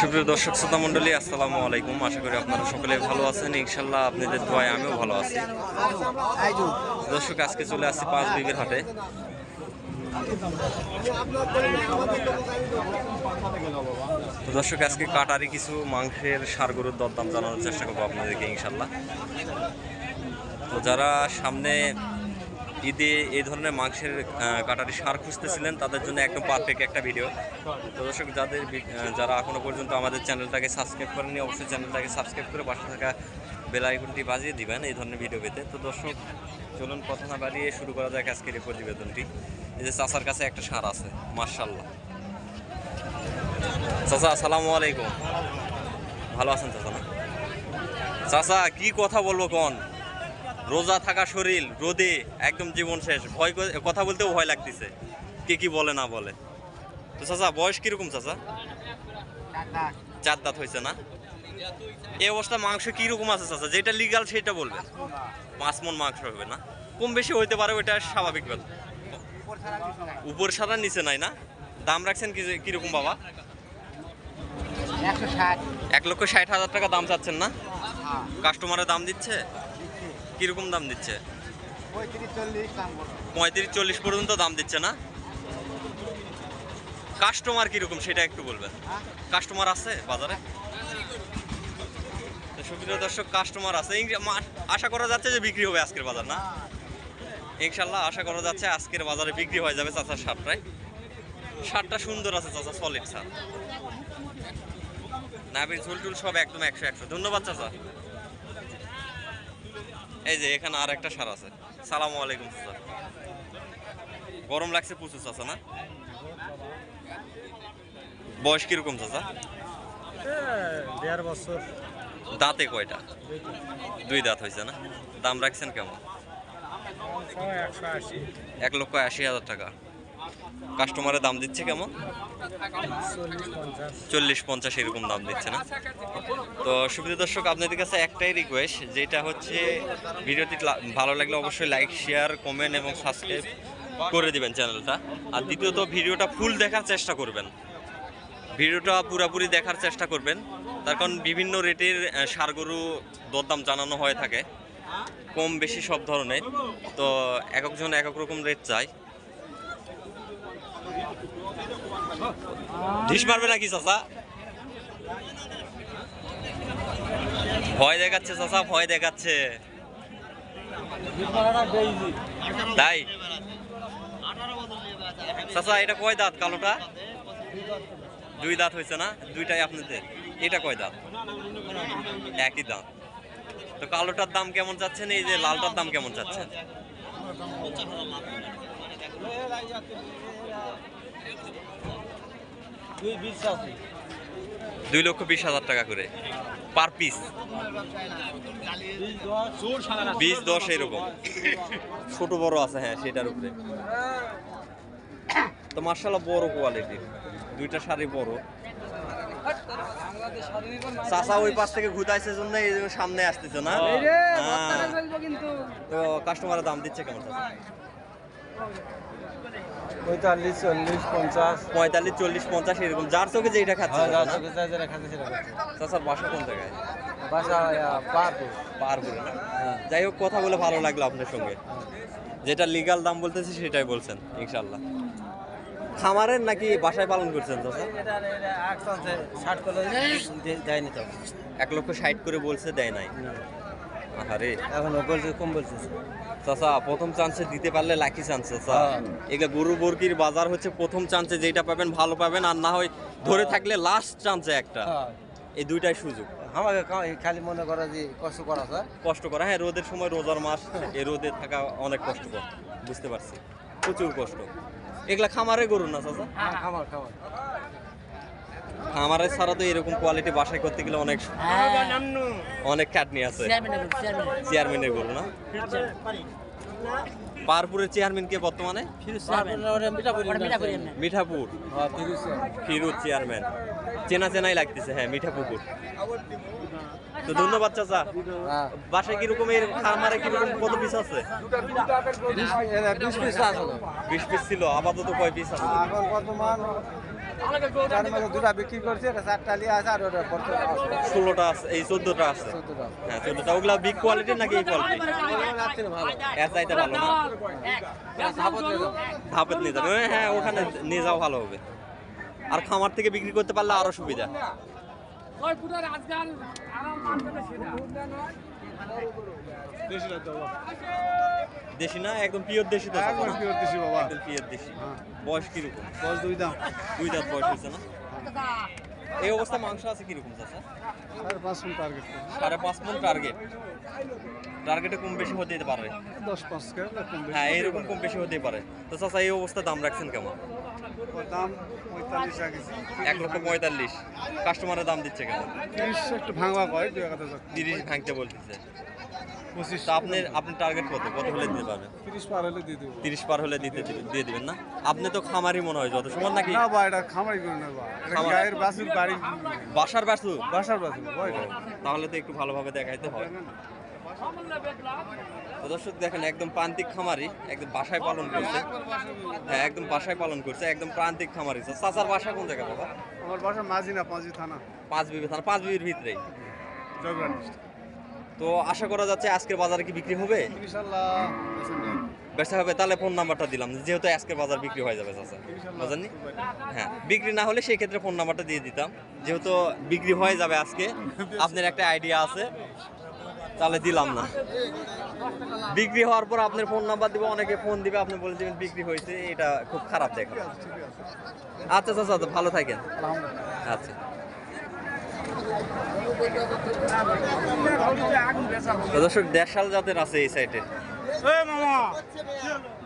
সুপ্রিয় দর্শক, শ্রোতা মণ্ডলী, আসসালামু আলাইকুম। আশা করি আপনারা সকলে ভালো আছেন। ইনশাল্লাহ আপনাদের দোয়ায় আমিও ভালো আছি। দর্শক, আজকে চলে আসছি পাঁচ বিঘের হাটে। দর্শক, আজকে কাটারি কিছু মাংসের সার গরুর দরদাম জানানোর চেষ্টা করব আপনাদেরকে ইনশাল্লাহ। তো যারা সামনে ঈদে এই ধরনের মাংসের কাটারি সার খুঁজতেছিলেন, তাদের জন্য একদম পারফেক্ট একটা ভিডিও তো দর্শক, যাদের যারা এখনও পর্যন্ত আমাদের চ্যানেলটাকে সাবস্ক্রাইব করেননি, অবশ্যই চ্যানেলটাকে সাবস্ক্রাইব করে পাশে থাকা বেল আইকনটি বাজিয়ে দিবেন এই ধরনের ভিডিও পেতে। তো দর্শক, চলুন কথা না বাড়িয়ে শুরু করা যাক আজকের এই প্রতিবেদনটি। এই যে চাচার কাছে একটা সার আছে মার্শাল্লাহ চাচা, আসসালামু আলাইকুম। ভালো আছেন চাচা না? চাচা, কি কথা বলব কোন? রোজা থাকা শরীর রোদে একদম জীবন শেষ। ভয় কথা বলতেও ভয় লাগতেছে কে কি বলে না বলে। তো চাচা বয়স কীরকম চাচা? চার দাঁত হয়েছে না? এই অবস্থা মাংস কীরকম আছে চাচা? যেটা লিগাল সেটা বলবেন। পাঁচ মন মাংস হবে না। কম বেশি হইতে পারে ওইটা স্বাভাবিক ব্যাপার। উপর সাদা নিচে নাই না? দাম রাখছেন কি কীরকম বাবা? এক লক্ষ ষাট হাজার টাকা দাম চাচ্ছেন না? কাস্টমারের দাম দিচ্ছে? কীরকম দাম দিচ্ছে? পঁয়ত্রিশ চল্লিশ পর্যন্ত দাম দিচ্ছে না? কাস্টমার কীরকম সেটা একটু বলবেন। কাস্টমার আছে বাজারে? সুপ্রিয় দর্শক কাস্টমার আছে। আশা করা যাচ্ছে যে বিক্রি হবে আজকের বাজার না? ইনশাল্লাহ আশা করা যাচ্ছে আজকের বাজারে বিক্রি হয়ে যাবে চাচার সারটায় সারটা সুন্দর আছে চাচা সলিড সার। নাবির ঝুল টুল সব একদম একশো একশো। ধন্যবাদ চাচা। এই যে এখানে আর একটা সার আছে। সালামু আলাইকুম স্যার। গরম লাগছে প্রচুর চাচা না? বয়স কীরকম চাচা? দেড় বছর। দাঁতে কয়টা? দুই দাঁত হয়েছে না? দাম রাখছেন কেমন? এক লক্ষ আশি হাজার টাকা। কাস্টমারের দাম দিচ্ছে কেমন? চল্লিশ পঞ্চাশ এরকম দাম দিচ্ছে না? তো সুবিধা দর্শক আপনাদের কাছে একটাই রিকোয়েস্ট যেটা হচ্ছে ভিডিওটি ভালো লাগলে অবশ্যই লাইক শেয়ার কমেন্ট এবং সাবস্ক্রাইব করে দিবেন চ্যানেলটা আর দ্বিতীয়ত ভিডিওটা ফুল দেখার চেষ্টা করবেন। ভিডিওটা পুরোপুরি দেখার চেষ্টা করবেন। তার কারণ বিভিন্ন রেটের আহ, ষাঁড় গরু দরদাম জানানো হয়ে থাকে। কম বেশি সব ধরনের। তো এক একজন এক এক রকম রেট চাই। ঢিস মারবে নাকি চাচা? ভয় দেখাচ্ছে চাচা, ভয় দেখাচ্ছে। তাই? চাচা, এটা কয় দাঁত কালোটা? দুই দাঁত হয়েছে না? দুইটাই আপনাদের। এটা কয় দাঁত? একই দাঁত। তো কালোটার দাম কেমন চাচ্ছেন? এই যে লালটার দাম কেমন চাচ্ছেন? দুই লক্ষ বিশ হাজার টাকা করে পার পিস। বিশ দশ এরকম। ছোট বড় আছে হ্যাঁ সেটার উপরে। তো মার্শাল্লাহ বড় কোয়ালিটির দুইটা শাড়ি বড়। চাচা ওই পাশ থেকে ঘুতাইছে জন্য এই জন্য সামনে আসতেছে না? হ্যাঁ। তো কাস্টমারের দাম দিচ্ছে কেমন? পঁয়তাল্লিশ চল্লিশ পঞ্চাশ। পঁয়তাল্লিশ চল্লিশ পঞ্চাশ এরকম। যার চোখে যেটা খাচ্ছে হ্যাঁ, চাচা না? চাচার বাসা কোন জায়গায়? বাসা পার্ক পার করে না? যাই হোক কথা বলে ভালো লাগল আপনার সঙ্গে। যেটা লিগাল দাম বলতেছি সেটাই বলছেন ইনশাল্লাহ খামারের নাকি বাসায় পালন করছেন এক লক্ষ ষাট করে বলছে দেয় নাই। আরে এখন বলছে কম বলছে চাচা প্রথম চান্সে দিতে পারলে লাকি চান্স চাচা। হ্যাঁ। গরু বর্গির বাজার হচ্ছে প্রথম চান্সে যেটা পাবেন ভালো পাবেন আর না হয় ধরে থাকলে লাস্ট চান্সে একটা। এই দুইটাই সুযোগ। আমাকে খালি মনে করা যে কষ্ট করা স্যার। কষ্ট করা হ্যাঁ রোদের সময় রোজার মাস এই রোদে থাকা অনেক কষ্টকর বুঝতে পারছি। প্রচুর কষ্ট। এগুলা খামারে গরু না চাচা? খামার খামার। খামারের ছাড়া তো এরকম কোয়ালিটি বাসায় করতে গেলে অনেক অনেক খাটনি আছে চেয়ারম্যানের গরু না পারপুরের চেয়ারম্যান কে বর্তমানে মিঠাপুর ফিরুজ চেয়ারম্যান চেনা চেনাই লাগতেছে হ্যাঁ মিঠাপুকুর তো ধন্যবাদ চাচা বাসায় কীরকম এর খামারে কীরকম কত পিস আছে বিশ পিস আছে বিশ পিস ছিল আপাতত কয় পিস আছে এখন বর্তমান চার মাসে দুটা বিক্রি করছে এটা চারটা লিয়ে আছে আর ওটা ষোলোটা আছে এই চোদ্দটা আছে? হ্যাঁ চোদ্দটা। ওগুলা বিগ কোয়ালিটির নাকি এই কোয়ালিটি যাচ্ছে না ভালো এর চাইতে ভালো না। ধাপের নিয়ে যাবে। হ্যাঁ ওখানে নিয়ে যাওয়া ভালো হবে। আর খামার থেকে বিক্রি করতে পারলে আরও সুবিধা। দেশি না একদম পিওর দেশি তো। না? পিওর দেশি বাবা। একদম পিওর দেশি। বয়স কীরকম? বয়স দুই দাম দুই দাঁত বয়স হয়েছে না? এই অবস্থা মাংস আছে কীরকম চাচা? সাড়ে পাঁচ মিনিট টার্গেট সাড়ে পাঁচ মন টার্গেট টার্গেটে কম বেশি হতে পারে। দশ পাঁচ হ্যাঁ এরকম কম বেশি হতে পারে। তো চাচা এই অবস্থা দাম রাখছেন কেমন? দাম পঁয়তাল্লিশ এক লক্ষ পঁয়তাল্লিশ। কাস্টমারের দাম দিচ্ছে কেমন? তিরিশ একটু ভাঙা কয় তিরিশ ভাঙতে বলতেছে। পঁচিশ তা আপনার টার্গেট কত? কত হলে দিতে পারবেন? তিরিশ পার হলে দিয়ে দেবো। তিরিশ পার হলে দিতে দিয়ে দিবেন না? আপনি তো খামারি মনে হয় যত সময় নাকি? না বা এটা খামারি করে না বা। গায়ের বাছুর বাড়ি। বাসার বাসু বাসার বাছুর তাহলে তো একটু ভালোভাবে দেখাইতে হয়। দর্শক দেখেন একদম প্রান্তিক খামারি একদম বাসায় পালন করছে। হ্যাঁ একদম বাসায় পালন করছে একদম প্রান্তিক খামারি। চাচার বাসা কোন জায়গা বাবা? আমার বাসা মাঝি না পাঁচি থানা। পাঁচ বিবি থানা পাঁচ বিবির ভিতরেই তো আশা করা যাচ্ছে আজকের বাজারে কি বিক্রি হবে? বেচা হবে তাহলে ফোন নাম্বারটা দিলাম যেহেতু আজকের বাজার বিক্রি হয়ে যাবে চাচা। হ্যাঁ বিক্রি না হলে সেই ক্ষেত্রে ফোন নাম্বারটা দিয়ে দিতাম। যেহেতু বিক্রি হয়ে যাবে আজকে আপনার একটা আইডিয়া আছে তাহলে দিলাম না। বিক্রি হওয়ার পর আপনার ফোন নাম্বার দিব অনেকে ফোন দিবে আপনি বলে দিবেন বিক্রি হয়েছে এটা খুব খারাপ দেখা আচ্ছা তো ভালো থাকেন। আচ্ছা। দর্শক দেশাল জাতের আছে এই সাইডে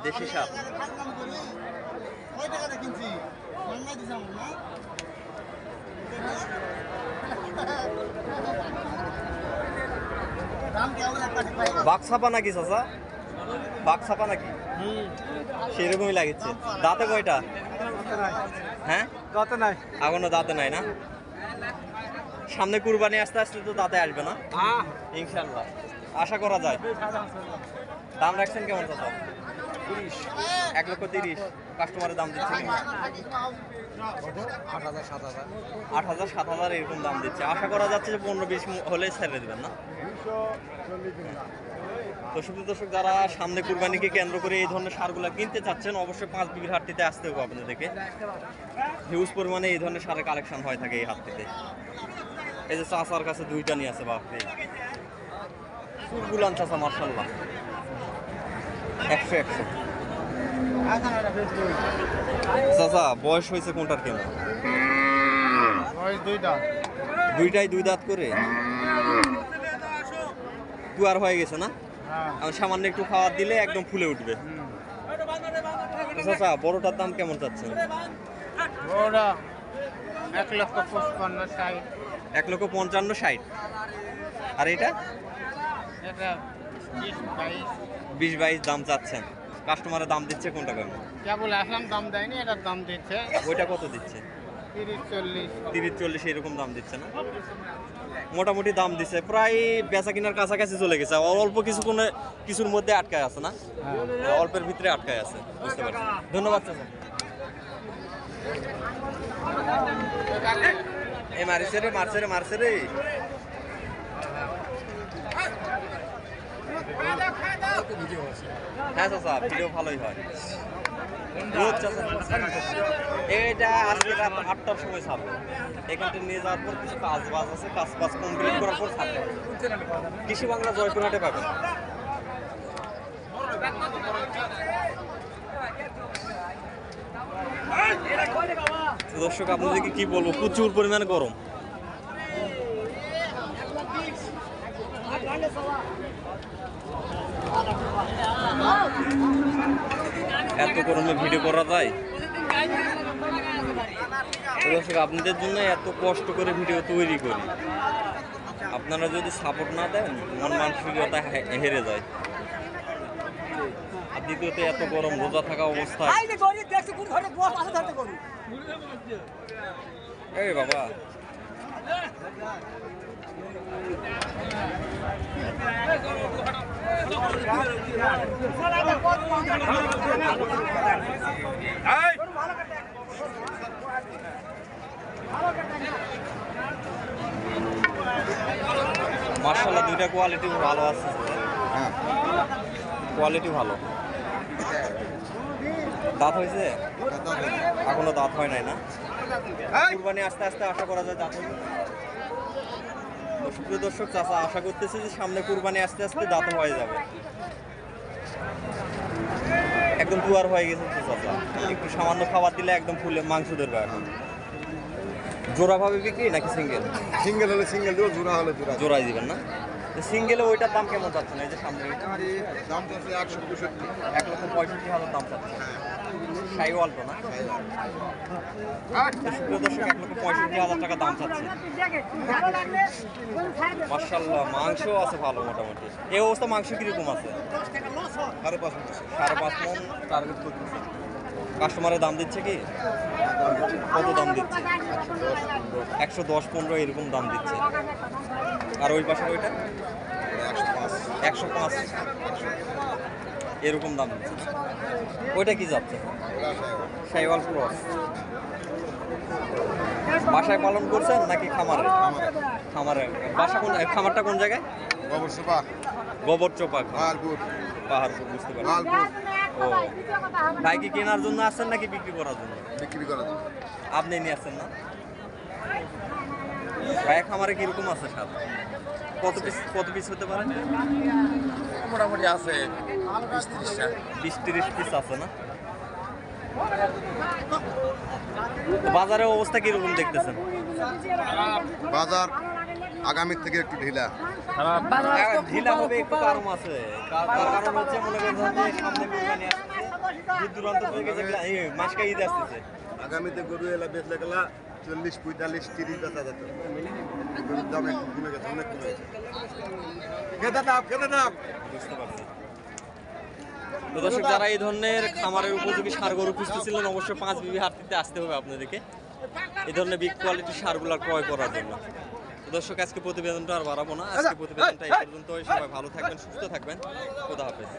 দেশি সাপ। বাঘ ছাপা নাকি চাচা? বাঘ ছাপা নাকি? সেরকমই লাগছে দাঁতে কয়টা? হ্যাঁ? কত নাই। এখনও দাঁতে নাই না? সামনে কুরবানি আসতে আস্তে তো তাতে আসবে না? ইনশাল্লাহ আশা করা যায়। দাম রাখছেন কেমন চাচা? এক লক্ষ তিরিশ। কাস্টমারের দাম দিচ্ছে? আট হাজার সাত হাজার। আট হাজার সাত হাজার এরকম দাম দিচ্ছে। আশা করা যাচ্ছে যে পনেরো বিশ হলে ছেড়ে দেবেন না? তো শুধু দর্শক যারা সামনে কুরবানিকে কেন্দ্র করে এই ধরনের সারগুলো কিনতে চাচ্ছেন অবশ্যই পাঁচ বিঘির হাটটিতে আসতে হবে আপনাদেরকে। হিউজ পরিমাণে এই ধরনের সারের কালেকশন হয়ে থাকে এই হাটটিতে। এই যে চাষার কাছে দুইটা নিয়ে আছে বাপরে। সুরগুলান চাষা মার্শাল্লাহ একশো একশো। চাচা বয়স হয়েছে কোনটার কেমন দুইটাই দুই দাঁত করে? তুয়ার হয়ে গেছে না? হ্যাঁ। আমি সামান্য একটু খাবার দিলে একদম ফুলে উঠবে। চাচা বড়টার দাম কেমন চাচ্ছেন? ওরা এক লক্ষ পঁচপান্ন ষাট। এক লক্ষ পঞ্চান্ন ষাট। আর এটা? এটা বিশ বাইশ। দাম চাচ্ছেন। কাস্টমারের দাম দিচ্ছে কোনটা কেমন কেবল আসলাম দাম দেয়নি এটার দাম দিচ্ছে। ওইটা কত দিচ্ছে? তিরিশ চল্লিশ। তিরিশ চল্লিশ এরকম দাম দিচ্ছে না? মোটামুটি দাম দিচ্ছে। প্রায় বেচা কিনার কাছাকাছি চলে গেছে। অল্প কিছু কোনো কিছুর মধ্যে আটকায় আছে না? হ্যাঁ, অল্পের ভিতরে আটকায় আছে। বুঝতে পারছি। ধন্যবাদ চাচা। এ মারিছে রে, মারছে রে মারছে রে। হ্যাঁ ভিডিও ভালোই হয়। এটা আজকে আটটার সময় ছাড়বো এখান থেকে নিয়ে যাওয়ার পর কিছু কাজ বাজ আছে, কাজ বাজ কমপ্লিট করার পর কৃষি বাংলা জয়পুরহাটে পাবেন। দর্শক, আপনাদেরকে কি বলব? প্রচুর পরিমাণে গরম। এত গরমে ভিডিও করা যায়? দর্শক, আপনাদের জন্য এত কষ্ট করে ভিডিও তৈরি করি। আপনারা যদি সাপোর্ট না দেন, মন মানসিকতা হেরে যায়। দ্বিতীয়ত এত গরম রোজা থাকা অবস্থায়। গরু এই বাবা। মার্শাল্লাহ দুইটা কোয়ালিটি ভালো আছে। হ্যাঁ। কোয়ালিটি ভালো। দাঁত হয়েছে? এখনও দাঁত হয় নাই না? কুরবানি আস্তে আস্তে আশা করা যায় দাঁত সুপ্রিয় দর্শক চাচা আশা করতেছে যে সামনে কুরবানি আস্তে আস্তে দাঁত হয়ে যাবে। একদম দুয়ার হয়ে গেছে তো চাচা। একটু সামান্য খাবার দিলে একদম ফুলে মাংস ধরবে এখন। জোড়া ভাবে বিক্রি নাকি সিঙ্গেল সিঙ্গেল হলে সিঙ্গেল দেবো জোড়া হলে জোড়া জোড়াই দিবেন না? সিঙ্গেলে ওইটার দাম কেমন যাচ্ছে না? এই যে সামনে? দাম চাচ্ছে একশো পঁয়ষট্টি। এক লক্ষ পঁয়ষট্টি হাজার দাম চাচ্ছে সাই অল্প না? দর্শক এক লক্ষ পঁয়ষট্টি হাজার টাকা দাম চাচ্ছে মার্শাল্লাহ মাংস আছে ভালো মোটামুটি। এই অবস্থা মাংস কীরকম আছে? সাড়ে পাঁচ সাড়ে পাঁচ মন কাস্টমারের দাম দিচ্ছে কি? কত দাম দিচ্ছে? একশো দশ পনেরো এরকম দাম দিচ্ছে। আর ওই পাশে ওইটা? একশো পাঁচ। এরকম দাম দিচ্ছে। ওইটা কি যাচ্ছে সাইওয়াল ক্রস। বাসায় পালন করছেন নাকি খামারে? খামারে। বাসা কোন খামারটা কোন জায়গায়? গোবর সুপার গোবর চোপা। মালপুর পাহাড়পুর বুঝতে ও ভাই কি কেনার জন্য আসছেন নাকি বিক্রি করার জন্য? বিক্রি করা যাবে আপনি নিয়ে আসছেন না? ভাই খামারে কীরকম আছে স্বাদ কত পিস কত পিস হতে পারে? মোটামুটি আছে বিশ ত্রিশটা বিশ তিরিশ পিস আছে না? বাজারের অবস্থা কীরকম দেখতেছেন? বাজার আগামীর থেকে একটু ঢিলা। হ্যাঁ, ঢিলা হবে একটু কারণ আছে। কারণ হচ্ছে মনে করেন যে সামনে কোরবানি আসছে দূর দূরান্ত থেকে যে এই মাসকা ঈদ আসতেছে। আগামীতে গরু এলা বেচলে গেলা চল্লিশ পঁয়তাল্লিশ তিরিশ বেচা যেত। গরুর দাম একটু কমে গেছে অনেক কমে গেছে। খেতে দাম খেতে দাম বুঝতে পারছি। তো দর্শক যারা এই ধরনের খামারের উপযোগী সার গরু খুঁজতেছিলেন অবশ্যই পাঁচ বিবি হাটটিতে আসতে হবে আপনাদেরকে। এই ধরনের বিগ কোয়ালিটির সারগুলো ক্রয় করার জন্য। দর্শক আজকে প্রতিবেদনটা আর বাড়াবো না। আজকে প্রতিবেদনটা এই পর্যন্ত সবাই ভালো থাকবেন সুস্থ থাকবেন। খুদা হাফেজ।